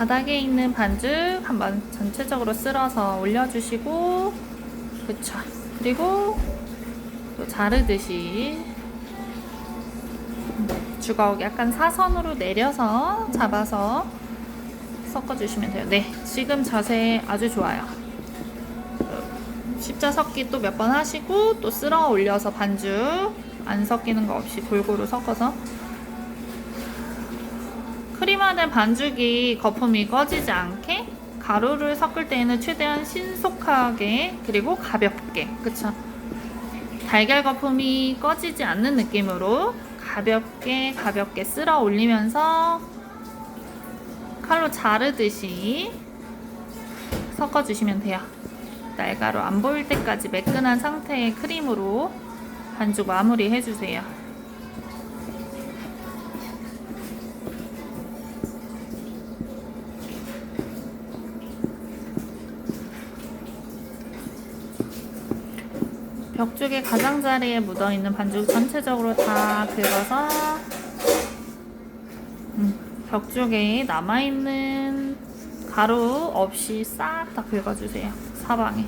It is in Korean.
바닥에 있는 반죽 한번 전체적으로 쓸어서 올려주시고 그쵸. 그리고 또 자르듯이 주걱 약간 사선으로 내려서 잡아서 섞어주시면 돼요. 네 지금 자세 아주 좋아요. 십자 섞기 또 몇 번 하시고 또 쓸어 올려서 반죽 안 섞이는 거 없이 골고루 섞어서 크림화된 반죽이 거품이 꺼지지 않게 가루를 섞을 때에는 최대한 신속하게 그리고 가볍게 그쵸? 달걀 거품이 꺼지지 않는 느낌으로 가볍게 가볍게 쓸어 올리면서 칼로 자르듯이 섞어주시면 돼요. 날가루 안 보일 때까지 매끈한 상태의 크림으로 반죽 마무리 해주세요 벽 쪽에 가장자리에 묻어있는 반죽 전체적으로 다 긁어서 음, 벽 쪽에 남아있는 가루 없이 싹 다 긁어주세요. 사방에.